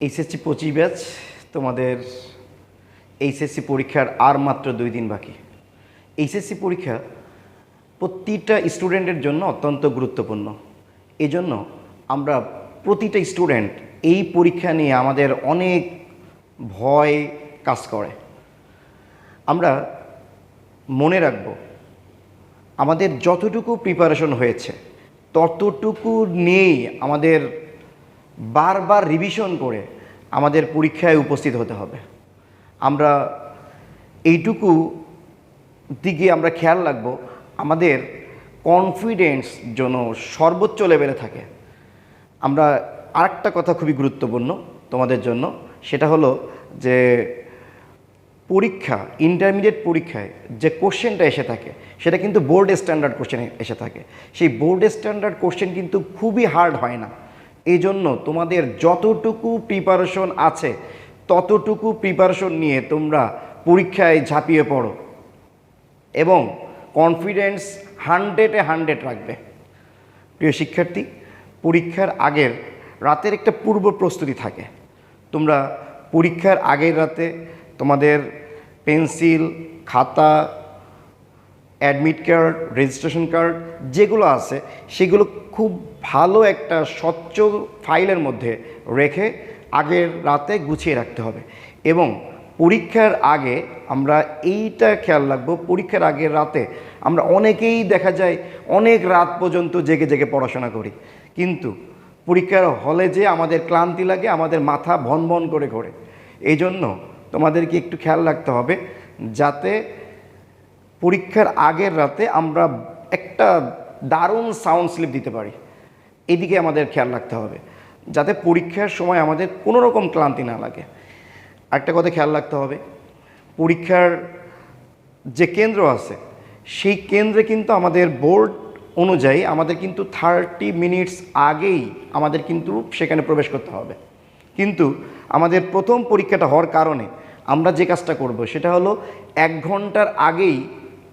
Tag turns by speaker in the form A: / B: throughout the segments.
A: HSC পঁচিশ batch তোমাদের HSC পরীক্ষার আর মাত্র দুই দিন বাকি। এইচএসসি পরীক্ষা প্রতিটা স্টুডেন্টের জন্য অত্যন্ত গুরুত্বপূর্ণ। এজন্য আমরা প্রতিটা স্টুডেন্ট এই পরীক্ষা নিয়ে আমাদের অনেক ভয় কাজ করে। আমরা মনে রাখব, আমাদের যতটুকু প্রিপারেশন হয়েছে, ততটুকু নিয়েই আমাদের বারবার রিভিশন করে আমাদের পরীক্ষায় উপস্থিত হতে হবে। আমরা এইটুকু দিকে আমরা খেয়াল রাখব, আমাদের কনফিডেন্স যেন সর্বোচ্চ লেভেলে থাকে। আমরা আরেকটা কথা খুবই গুরুত্বপূর্ণ তোমাদের জন্য, সেটা হলো যে পরীক্ষা ইন্টারমিডিয়েট পরীক্ষায় যে কোশ্চেনটা এসে থাকে, সেটা কিন্তু বোর্ড স্ট্যান্ডার্ড কোশ্চেন এসে থাকে। সেই বোর্ড স্ট্যান্ডার্ড কোশ্চেন কিন্তু খুবই হার্ড হয় না। এই জন্য তোমাদের যতটুকু প্রিপারেশন আছে, ততটুকু প্রিপারেশন নিয়ে তোমরা পরীক্ষায় ঝাঁপিয়ে পড়ো এবং কনফিডেন্স হান্ড্রেডে হান্ড্রেড রাখবে। প্রিয় শিক্ষার্থী, পরীক্ষার আগের রাতের একটা পূর্ব প্রস্তুতি থাকে। তোমরা পরীক্ষার আগের রাতে তোমাদের পেন্সিল খাতা অ্যাডমিট কার্ড রেজিস্ট্রেশন কার্ড যেগুলো আছে, সেগুলো খুব ভালো একটা স্বচ্ছ ফাইলের মধ্যে রেখে আগের রাতে গুছিয়ে রাখতে হবে। এবং পরীক্ষার আগে আমরা এইটা খেয়াল রাখব, পরীক্ষার আগের রাতে আমরা অনেকেই দেখা যায় অনেক রাত পর্যন্ত জেগে জেগে পড়াশোনা করি। কিন্তু পরীক্ষার হলে যে আমাদের ক্লান্তি লাগে, আমাদের মাথা ভন ভন করে ঘোরে। এই জন্য তোমাদেরকে একটু খেয়াল রাখতে হবে যাতে পরীক্ষার আগের রাতে আমরা একটা দারুণ সাউন্ড স্লিপ দিতে পারি। এদিকে আমাদের খেয়াল রাখতে হবে, যাতে পরীক্ষার সময় আমাদের কোনো রকম ক্লান্তি না লাগে। একটা কথা খেয়াল রাখতে হবে, পরীক্ষার যে কেন্দ্র আছে, সেই কেন্দ্রে কিন্তু আমাদের বোর্ড অনুযায়ী আমাদের কিন্তু থার্টি মিনিটস আগেই আমাদের কিন্তু সেখানে প্রবেশ করতে হবে। কিন্তু আমাদের প্রথম পরীক্ষাটা হওয়ার কারণে আমরা যে কাজটা করব, সেটা হলো এক ঘণ্টার আগেই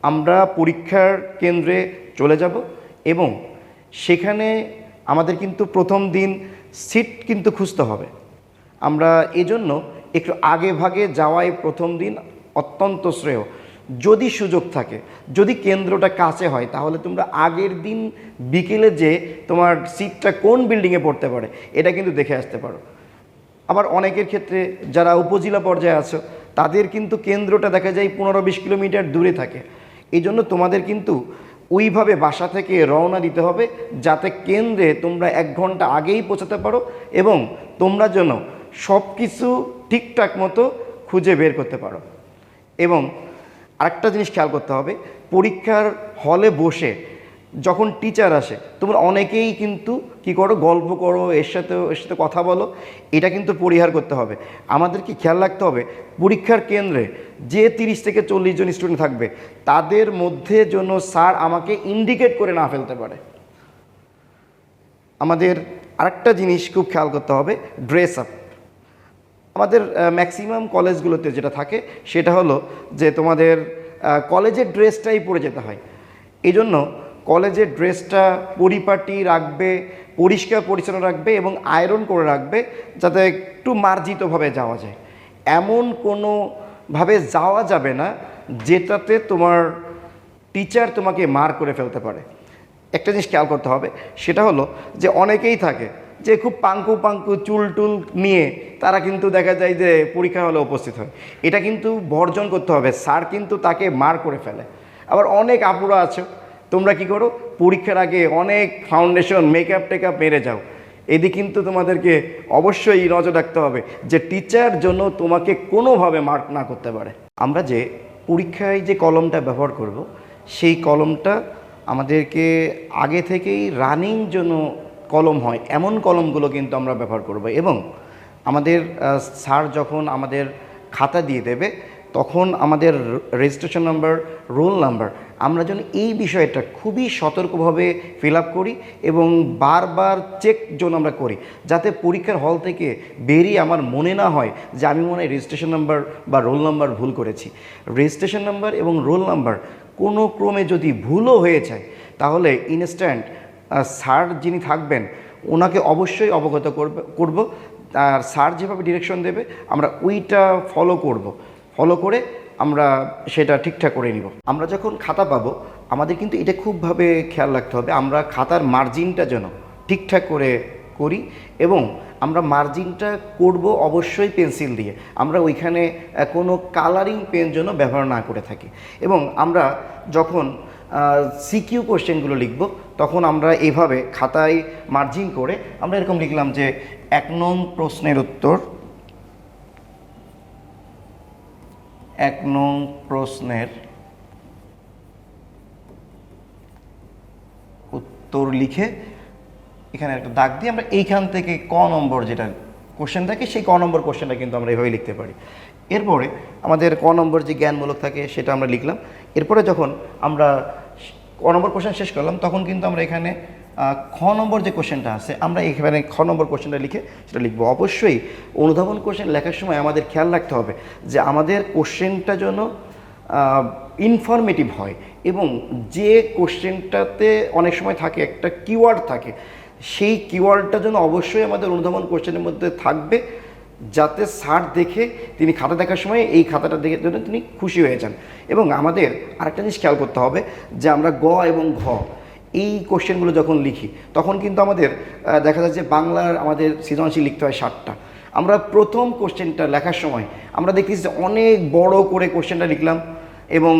A: আমরা পরীক্ষার কেন্দ্রে চলে যাব এবং সেখানে আমাদের কিন্তু প্রথম দিন সিট কিন্তু খুঁজতে হবে। আমরা এজন্য একটু আগে ভাগে যাওয়াই প্রথম দিন অত্যন্ত শ্রেয়। যদি সুযোগ থাকে, যদি কেন্দ্রটা কাছে হয়, তাহলে তোমরা আগের দিন বিকেলে যে তোমার সিটটা কোন বিল্ডিংয়ে পড়তে পারে, এটা কিন্তু দেখে আসতে পারো। আবার অনেকের ক্ষেত্রে যারা উপজেলা পর্যায়ে আছো, তাদের কিন্তু কেন্দ্রটা দেখা যায় পনেরো বিশ কিলোমিটার দূরে থাকে। এই জন্য তোমাদের কিন্তু ওইভাবে বাসা থেকে রওনা দিতে হবে, যাতে কেন্দ্রে তোমরা এক ঘণ্টা আগেই পৌঁছাতে পারো এবং তোমরা যেন সব কিছু ঠিকঠাক মতো খুঁজে বের করতে পারো। এবং আরেকটা জিনিস খেয়াল করতে হবে, পরীক্ষার হলে বসে যখন টিচার আসে, তোমরা অনেকেই কিন্তু কি করো, গল্প করো, এর সাথে এর সাথে কথা বলো, এটা কিন্তু পরিহার করতে হবে। আমাদেরকে খেয়াল রাখতে হবে, পরীক্ষার কেন্দ্রে যে তিরিশ থেকে চল্লিশ জন স্টুডেন্ট থাকবে, তাদের মধ্যে জন্য স্যার আমাকে ইন্ডিকেট করে না ফেলতে পারে। আমাদের আরেকটা জিনিস খুব খেয়াল করতে হবে ড্রেস আপ আমাদের ম্যাক্সিমাম কলেজগুলোতে যেটা থাকে, সেটা হলো যে তোমাদের কলেজের ড্রেসটাই পরে যেতে হয়। এই জন্য কলেজের ড্রেসটা পরিপাটি রাখবে পরিষ্কার পরিচ্ছন্ন রাখবে এবং আয়রন করে রাখবে যাতে একটু মার্জিতভাবে যাওয়া যায়। এমন কোনোভাবে যাওয়া যাবে না যেটাতে তোমার টিচার তোমাকে মার করে ফেলতে পারে। একটা জিনিস খেয়াল করতে হবে, সেটা হলো যে অনেকেই থাকে যে খুব পাঙ্কু পাঙ্কু চুল টুল নিয়ে তারা কিন্তু দেখা যায় যে পরীক্ষা হলে উপস্থিত হয়। এটা কিন্তু বর্জন করতে হবে, স্যার কিন্তু তাকে মার করে ফেলে। আবার অনেক আপুরা আছো তোমরা কি করো? পরীক্ষার আগে অনেক ফাউন্ডেশন মেকআপ টেকআপ মেরে যাও। এদিকে কিন্তু তোমাদেরকে অবশ্যই নজর রাখতে হবে যে টিচার জন্য তোমাকে কোনোভাবে মার্ক না করতে পারে। আমরা যে পরীক্ষায় যে কলমটা ব্যবহার করব, সেই কলমটা আমাদেরকে আগে থেকেই রানিং জন্য কলম হয়, এমন কলমগুলো কিন্তু আমরা ব্যবহার করব এবং আমাদের স্যার যখন আমাদের খাতা দিয়ে দেবে, তখন আমাদের রেজিস্ট্রেশন নাম্বার রোল নাম্বার আমরা যেন এই বিষয়টা খুবই সতর্কভাবে ফিল আপ করি এবং বারবার চেক যেন আমরা করি, যাতে পরীক্ষার হল থেকে বেরিয়ে আমার মনে না হয় যে আমি মনে হয় রেজিস্ট্রেশন নাম্বার বা রোল নাম্বার ভুল করেছি। রেজিস্ট্রেশন নাম্বার এবং রোল নাম্বার কোনো ক্রমে যদি ভুলও হয়ে যায়, তাহলে ইনস্ট্যান্ট স্যার যিনি থাকবেন, ওনাকে অবশ্যই অবগত করবে, করব। আর স্যার যেভাবে ডিরেকশন দেবে, আমরা ওইটা ফলো করব। ফলো করে আমরা সেটা ঠিকঠাক করে নিব। আমরা যখন খাতা পাবো, আমাদের কিন্তু এটা খুবভাবে খেয়াল রাখতে হবে, আমরা খাতার মার্জিনটা যেন ঠিকঠাক করে করি এবং আমরা মার্জিনটা করব অবশ্যই পেন্সিল দিয়ে। আমরা ওইখানে কোনো কালারিং পেন যেন ব্যবহার না করে থাকি। এবং আমরা যখন সিকিউ কোশ্চেনগুলো লিখব, তখন আমরা এভাবে খাতায় মার্জিন করে আমরা এরকম লিখলাম যে, এক নং প্রশ্নের উত্তর এক নং প্রশ্নের উত্তর লিখে এখানে একটা দাগ দিয়ে আমরা এইখান থেকে ক নম্বর যেটা কোশ্চেন থাকে, সেই ক নম্বর কোশ্চেনটা কিন্তু আমরা এভাবে লিখতে পারি। এরপরে আমাদের ক নম্বর যে জ্ঞানমূলক থাকে, সেটা আমরা লিখলাম। এরপরে যখন আমরা ক নম্বর কোশ্চেন শেষ করলাম, তখন কিন্তু আমরা এখানে খ নম্বর যে কোশ্চেনটা আছে, আমরা এখানে খ নম্বর কোশ্চেনটা লিখে সেটা লিখব। অবশ্যই অনুধাবন কোশ্চেন লেখার সময় আমাদের খেয়াল রাখতে হবে যে আমাদের কোশ্চেনটা যেন ইনফরমেটিভ হয় এবং যে কোশ্চেনটাতে অনেক সময় থাকে, একটা কিওয়ার্ড থাকে, সেই কিওয়ার্ডটা যেন অবশ্যই আমাদের অনুধাবন কোশ্চেনের মধ্যে থাকবে যাতে স্যার দেখে তিনি খাতা দেখার সময় এই খাতাটা দেখে জন্য তিনি খুশি হয়ে যান। এবং আমাদের আরেকটা জিনিস খেয়াল করতে হবে যে আমরা গ এবং ঘ এই কোশ্চেনগুলো যখন লিখি, তখন কিন্তু আমাদের দেখা যায় যে বাংলার আমাদের সৃজনশীল লিখতে হয় ষাটটা। আমরা প্রথম কোশ্চেনটা লেখার সময় আমরা দেখতেছি যে অনেক বড় করে কোশ্চেনটা লিখলাম এবং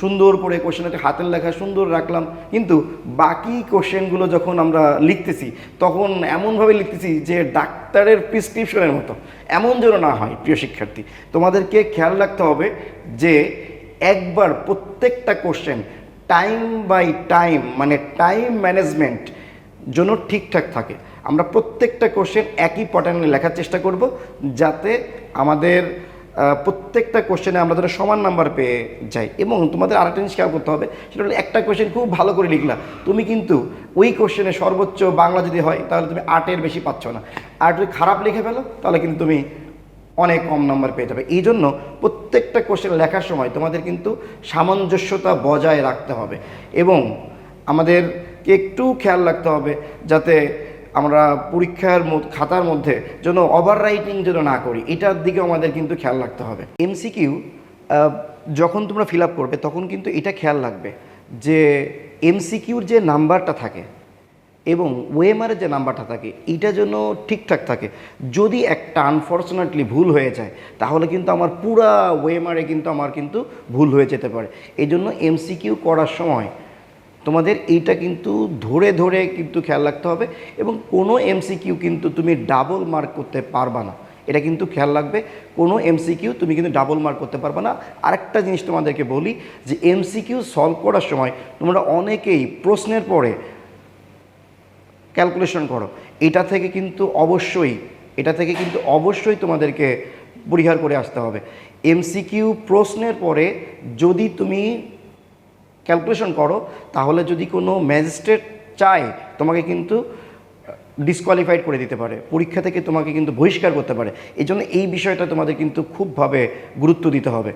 A: সুন্দর করে কোশ্চেনটা হাতের লেখা, সুন্দর রাখলাম। কিন্তু বাকি কোশ্চেনগুলো যখন আমরা লিখতেছি, তখন এমনভাবে লিখতেছি যে ডাক্তারের প্রিসক্রিপশনের মতো। এমন যেন না হয়, প্রিয় শিক্ষার্থী। তোমাদেরকে খেয়াল রাখতে হবে যে একবার প্রত্যেকটা কোশ্চেন টাইম বাই টাইম মানে টাইম ম্যানেজমেন্ট জন্য ঠিকঠাক থাকে। আমরা প্রত্যেকটা কোশ্চেন একই প্যাটার্নে লেখার চেষ্টা করব যাতে আমাদের প্রত্যেকটা কোশ্চেনে আমরা যেন সমান নাম্বার পেয়ে যাই। এবং তোমাদের আরেকটা জিনিস খেয়াল করতে হবে, সেটা হলো একটা কোশ্চেন খুব ভালো করে লিখলা। তুমি কিন্তু ওই কোশ্চেনে সর্বোচ্চ বাংলা যদি হয়, তাহলে তুমি আটের বেশি পাচ্ছ না। আর যদি খারাপ লিখে ফেলো, তাহলে কিন্তু তুমি অনেক কম নম্বর পেয়ে যাবে। এই জন্য প্রত্যেকটা কোশ্চেন লেখার সময় তোমাদের কিন্তু সামঞ্জস্যতা বজায় রাখতে হবে। এবং আমাদেরকে একটু খেয়াল রাখতে হবে যাতে আমরা পরীক্ষার খাতার মধ্যে যেন ওভার রাইটিং যেন না করি। এটার দিকে আমাদের কিন্তু খেয়াল রাখতে হবে। এমসিকিউ যখন তোমরা ফিল আপ করবে তখন কিন্তু এটা খেয়াল রাখবে যে এমসিকিউর যে নাম্বারটা থাকে এবং ওয়েমারের যে নাম্বারটা থাকে এটা যেন ঠিকঠাক থাকে। যদি একটা আনফর্চুনেটলি ভুল হয়ে যায়, তাহলে কিন্তু আমার পুরা ওয়েমারে কিন্তু আমার কিন্তু ভুল হয়ে যেতে পারে। এই জন্য এমসিকিউ করার সময় তোমাদের এইটা কিন্তু ধরে ধরে কিন্তু খেয়াল রাখতে হবে এবং কোনো এমসিকিউ কিন্তু তুমি ডাবল মার্ক করতে পারবা না। এটা কিন্তু খেয়াল রাখবে, কোনো এমসিকিউ তুমি কিন্তু ডাবল মার্ক করতে পারবে না। আরেকটা জিনিস তোমাদেরকে বলি যে এমসিকিউ সলভ করার সময় তোমরা অনেকেই প্রশ্নের পরে ক্যালকুলেশন করো। এটা থেকে কিন্তু অবশ্যই, এটা থেকে কিন্তু অবশ্যই তোমাদেরকে পরিহার করে আসতে হবে। এমসিকিউ প্রশ্নের পরে যদি তুমি ক্যালকুলেশন করো, তাহলে যদি কোনো ম্যাজিস্ট্রেট চায়, তোমাকে কিন্তু ডিসকোয়ালিফাইড করে দিতে পারে। পরীক্ষা থেকে তোমাকে কিন্তু বহিষ্কার করতে পারে। এই জন্য এই বিষয়টা তোমাদের কিন্তু খুবভাবে গুরুত্ব দিতে হবে।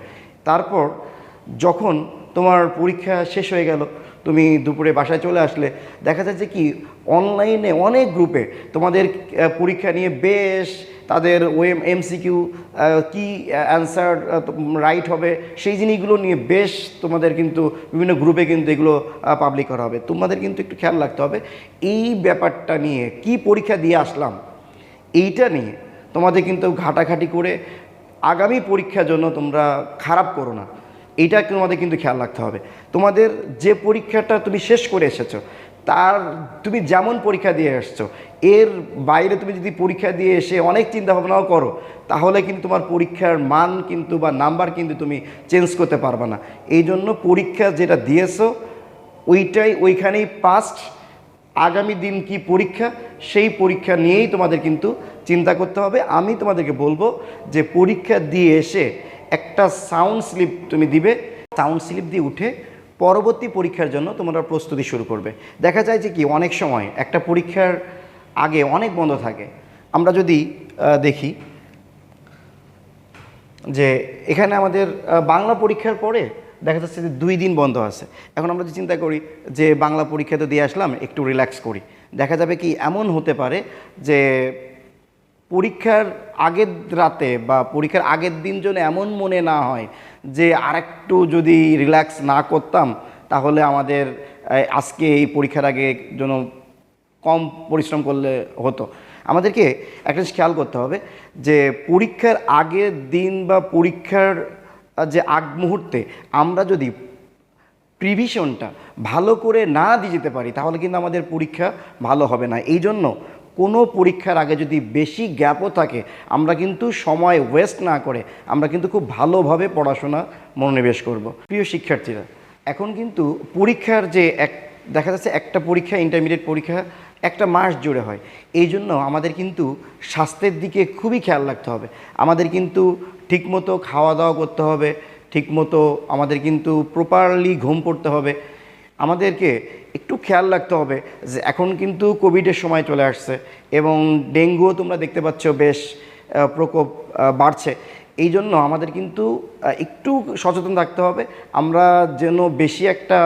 A: তারপর যখন তোমার পরীক্ষা শেষ হয়ে গেল, তুমি দুপুরে বাসায় চলে আসলে, দেখা যাচ্ছে কি অনলাইনে অনেক গ্রুপে তোমাদের পরীক্ষা নিয়ে বেশ তাদের ওএম এমসিকিউ কি অ্যান্সার রাইট হবে, সেই জিনিসগুলো নিয়ে বেশ তোমাদের কিন্তু বিভিন্ন গ্রুপে কিন্তু এগুলো পাবলিক করা হবে। তোমাদের কিন্তু একটু খেয়াল রাখতে হবে, এই ব্যাপারটা নিয়ে কি পরীক্ষা দিয়ে আসলাম, এইটা নিয়ে তোমাদের কিন্তু ঘাটাঘাটি করে আগামী পরীক্ষার জন্য তোমরা খারাপ করো না। এইটা তোমাদের কিন্তু খেয়াল রাখতে হবে। তোমাদের যে পরীক্ষাটা তুমি শেষ করে এসেছ তার, তুমি যেমন পরীক্ষা দিয়ে এসছো এর বাইরে তুমি যদি পরীক্ষা দিয়ে এসে অনেক চিন্তা ভাবনাও করো, তাহলে কিন্তু তোমার পরীক্ষার মান কিন্তু বা নাম্বার কিন্তু তুমি চেঞ্জ করতে পারবে না। এই জন্য পরীক্ষা যেটা দিয়েছ, ওইটাই ওইখানেই পাস্ট আগামী দিন কি পরীক্ষা, সেই পরীক্ষা নিয়েই তোমাদের কিন্তু চিন্তা করতে হবে। আমি তোমাদেরকে বলব যে পরীক্ষা দিয়ে এসে একটা সাউন্ড স্লিপ তুমি দিবে। সাউন্ড স্লিপ দিয়ে উঠে পরবর্তী পরীক্ষার জন্য তোমরা প্রস্তুতি শুরু করবে। দেখা যায় যে কি, অনেক সময় একটা পরীক্ষার আগে অনেক বন্ধ থাকে। আমরা যদি দেখি যে এখানে আমাদের বাংলা পরীক্ষার পরে দেখা যাচ্ছে যে দুই দিন বন্ধ আছে। এখন আমরা যদি চিন্তা করি যে বাংলা পরীক্ষা তো দিয়ে আসলাম, একটু রিল্যাক্স করি। দেখা যাবে কি, এমন হতে পারে যে পরীক্ষার আগের রাতে বা পরীক্ষার আগের দিন যেন এমন মনে না হয় যে আরেকটু যদি রিল্যাক্স না করতাম, তাহলে আমাদের আজকে এই পরীক্ষার আগে যেন কম পরিশ্রম করলে হতো। আমাদেরকে একটা জিনিস খেয়াল করতে হবে যে পরীক্ষার আগের দিন বা পরীক্ষার যে আগ মুহূর্তে আমরা যদি প্রিভিশনটা ভালো করে না দিয়ে যেতে পারি, তাহলে কিন্তু আমাদের পরীক্ষা ভালো হবে না। এই জন্য কোনো পরীক্ষার আগে যদি বেশি গ্যাপও থাকে, আমরা কিন্তু সময় ওয়েস্ট না করে আমরা কিন্তু খুব ভালোভাবে পড়াশোনা মনোনিবেশ করব। প্রিয় শিক্ষার্থীরা, এখন কিন্তু পরীক্ষার যে এক, দেখা যাচ্ছে একটা পরীক্ষা ইন্টারমিডিয়েট পরীক্ষা একটা মাস জুড়ে হয়। এই জন্য আমাদের কিন্তু স্বাস্থ্যের দিকে খুবই খেয়াল রাখতে হবে। আমাদের কিন্তু ঠিকমতো খাওয়া দাওয়া করতে হবে, ঠিকমতো আমাদের কিন্তু প্রপারলি ঘুম পড়তে হবে। আমাদেরকে একটু খেয়াল রাখতে হবে যে এখন কিন্তু কোভিডের সময় চলে আসছে এবং ডেঙ্গুও তোমরা দেখতে পাচ্ছ বেশ প্রকোপ বাড়ছে। এই জন্য আমাদের কিন্তু একটু সচেতন থাকতে হবে। আমরা যেন বেশি একটা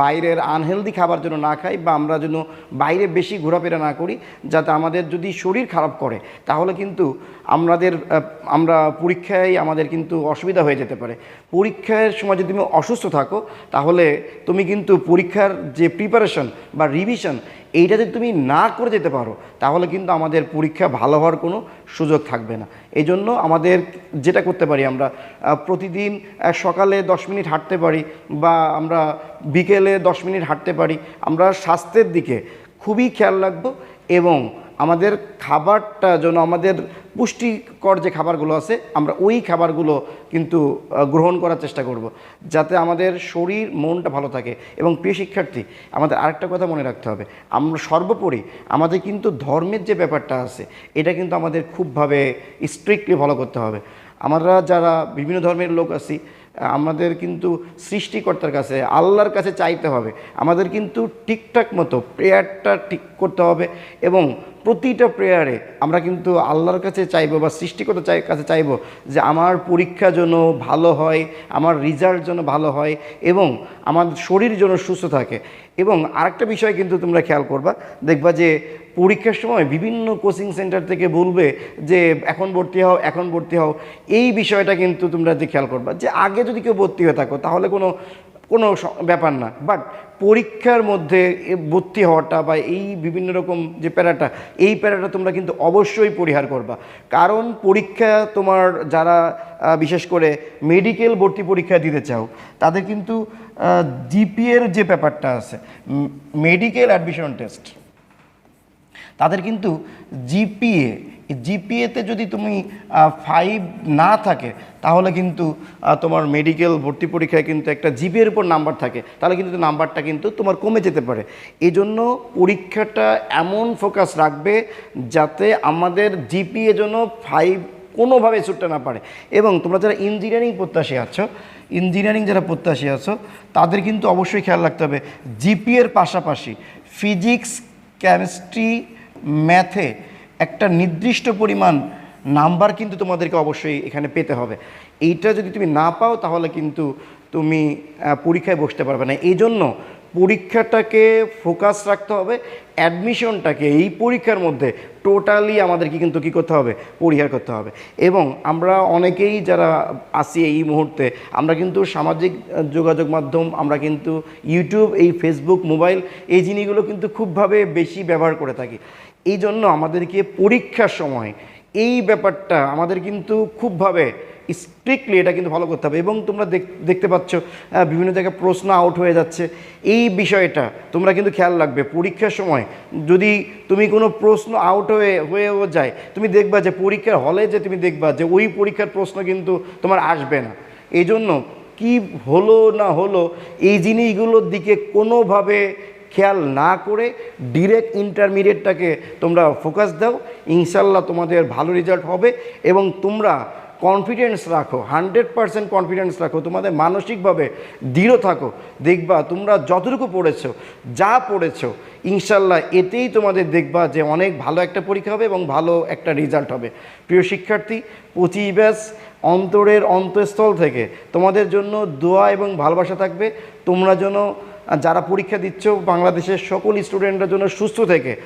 A: বাইরের আনহেলদি খাবার যেন না খাই বা আমরা যেন বাইরে বেশি ঘোরাফেরা না করি, যাতে আমাদের যদি শরীর খারাপ করে, তাহলে কিন্তু আমাদের আমরা পরীক্ষায় আমাদের কিন্তু অসুবিধা হয়ে যেতে পারে। পরীক্ষার সময় যদি তুমি অসুস্থ থাকো, তাহলে তুমি কিন্তু পরীক্ষার যে প্রিপারেশন বা রিভিশন এইটা যদি তুমি না করে যেতে পারো, তাহলে কিন্তু আমাদের পরীক্ষা ভালো হওয়ার কোনো সুযোগ থাকবে না। এই জন্য আমাদের যেটা করতে পারি আমরা প্রতিদিন সকালে দশ মিনিট হাঁটতে পারি বা আমরা বিকেলে দশ মিনিট হাঁটতে পারি। আমরা স্বাস্থ্যের দিকে খুবই খেয়াল রাখব এবং আমাদের খাবারটা যেন আমাদের পুষ্টিকর যে খাবারগুলো আছে, আমরা ওই খাবারগুলো কিন্তু গ্রহণ করার চেষ্টা করব। যাতে আমাদের শরীর, মনটা ভালো থাকে। এবং প্রিয় শিক্ষার্থী, আমাদের আরেকটা কথা মনে রাখতে হবে। আমরা সর্বোপরি আমাদের কিন্তু ধর্মের যে ব্যাপারটা আছে, এটা কিন্তু আমাদের খুবভাবে স্ট্রিক্টলি ফলো করতে হবে। আমরা যারা বিভিন্ন ধর্মের লোক আছি, আমাদের কিন্তু সৃষ্টিকর্তার কাছে, আল্লাহর কাছে চাইতে হবে। আমাদের কিন্তু ঠিকঠাক মতো প্রেয়ারটা ঠিক করতে হবে এবং প্রতিটা প্রেয়ারে আমরা কিন্তু আল্লাহর কাছে চাইব বা সৃষ্টিকর্তা চাই কাছে চাইব যে আমার পরীক্ষা যেন ভালো হয়, আমার রেজাল্ট যেন ভালো হয় এবং আমার শরীর যেন সুস্থ থাকে। এবং আরেকটা বিষয় কিন্তু তোমরা খেয়াল করবা, দেখবা যে পরীক্ষার সময় বিভিন্ন কোচিং সেন্টার থেকে বলবে যে এখন ভর্তি হও, এখন ভর্তি হও। এই বিষয়টা কিন্তু তোমরা যে খেয়াল করবা যে আগে যদি কেউ ভর্তি হয়ে থাকো তাহলে কোনো কোনো ব্যাপার না। বাট পরীক্ষার মধ্যে ভর্তি হওয়াটা বা এই বিভিন্ন রকম যে প্যারাটা, এই প্যারাটা তোমরা কিন্তু অবশ্যই পরিহার করবা। কারণ পরীক্ষা তোমার যারা বিশেষ করে মেডিকেল ভর্তি পরীক্ষা দিতে চাও, তাদের কিন্তু জিপিএর যে ব্যাপারটা আছে মেডিকেল অ্যাডমিশন টেস্ট তাদের কিন্তু জিপিএ জিপিএতে যদি তুমি ফাইভ না থাকে, তাহলে কিন্তু তোমার মেডিকেল ভর্তি পরীক্ষায় কিন্তু একটা জিপিএর উপর নাম্বার থাকে। তাহলে কিন্তু নাম্বারটা কিন্তু তোমার কমে যেতে পারে। এই জন্য পরীক্ষাটা এমন ফোকাস রাখবে যাতে আমাদের জিপিএ জন্য ফাইভ কোনোভাবে ছুটতে না পারে। এবং তোমরা যারা ইঞ্জিনিয়ারিং প্রত্যাশী আছো ইঞ্জিনিয়ারিং যারা প্রত্যাশী আছো, তাদের কিন্তু অবশ্যই খেয়াল রাখতে হবে। জিপিএর পাশাপাশি ফিজিক্স কেমিস্ট্রি ম্যাথে একটা নির্দিষ্ট পরিমাণ নাম্বার কিন্তু তোমাদেরকে অবশ্যই এখানে পেতে হবে। এইটা যদি তুমি না পাও, তাহলে কিন্তু তুমি পরীক্ষায় বসতে পারবে না। এই জন্য পরীক্ষাটাকে ফোকাস রাখতে হবে। অ্যাডমিশনটাকে এই পরীক্ষার মধ্যে টোটালি আমাদেরকে কিন্তু কী করতে হবে? পরিহার করতে হবে। এবং আমরা অনেকেই যারা আসি এই মুহূর্তে, আমরা কিন্তু সামাজিক যোগাযোগ মাধ্যম, আমরা কিন্তু ইউটিউব এই ফেসবুক মোবাইল এই জিনিসগুলো কিন্তু খুবভাবে বেশি ব্যবহার করে থাকি। এই জন্য আমাদেরকে পরীক্ষার সময় এই ব্যাপারটা আমাদের কিন্তু খুবভাবে স্ট্রিক্টলি এটা কিন্তু ফলো করতে হবে। এবং তোমরা দেখ- দেখতে পাচ্ছ বিভিন্ন জায়গায় প্রশ্ন আউট হয়ে যাচ্ছে। এই বিষয়টা তোমরা কিন্তু খেয়াল রাখবে, পরীক্ষার সময় যদি তুমি কোনো প্রশ্ন আউট হয়ে, হয়েও যায়, তুমি দেখবা যে পরীক্ষার হলে যে তুমি দেখবা যে ওই পরীক্ষার প্রশ্ন কিন্তু তোমার আসবে না। এই জন্য কী হলো না হলো, এই জিনিসগুলোর দিকে কোনোভাবে খেয়াল না করে ডিরেক্ট ইন্টারমিডিয়েটটাকে তোমরা ফোকাস দাও, ইনশাল্লাহ তোমাদের ভালো রেজাল্ট হবে এবং তোমরা কনফিডেন্স রাখো হান্ড্রেড পারসেন্ট কনফিডেন্স রাখো, তোমাদের মানসিকভাবে দৃঢ় থাকো, দেখবা তোমরা যতটুকু পড়েছো, যা পড়েছো, ইনশাল্লাহ এতেই তোমাদের দেখবা যে অনেক ভালো একটা পরীক্ষা হবে এবং ভালো একটা রেজাল্ট হবে। প্রিয় শিক্ষার্থী, পঁচিশ ব্যাস অন্তরের অন্তঃস্থল থেকে তোমাদের জন্য দোয়া এবং ভালোবাসা থাকবে, তোমরা যেন যারা পরীক্ষা দিচ্ছ, বাংলাদেশের সকল স্টুডেন্টরা জন্য সুস্থ থেকে,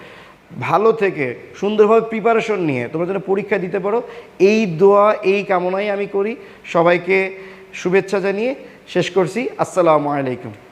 A: ভালো থেকে, সুন্দরভাবে প্রিপারেশন নিয়ে তোমরা যেন পরীক্ষা দিতে পারো, এই দোয়া, এই কামনাই আমি করি। সবাইকে শুভেচ্ছা জানিয়ে শেষ করছি। আসসালামু আলাইকুম।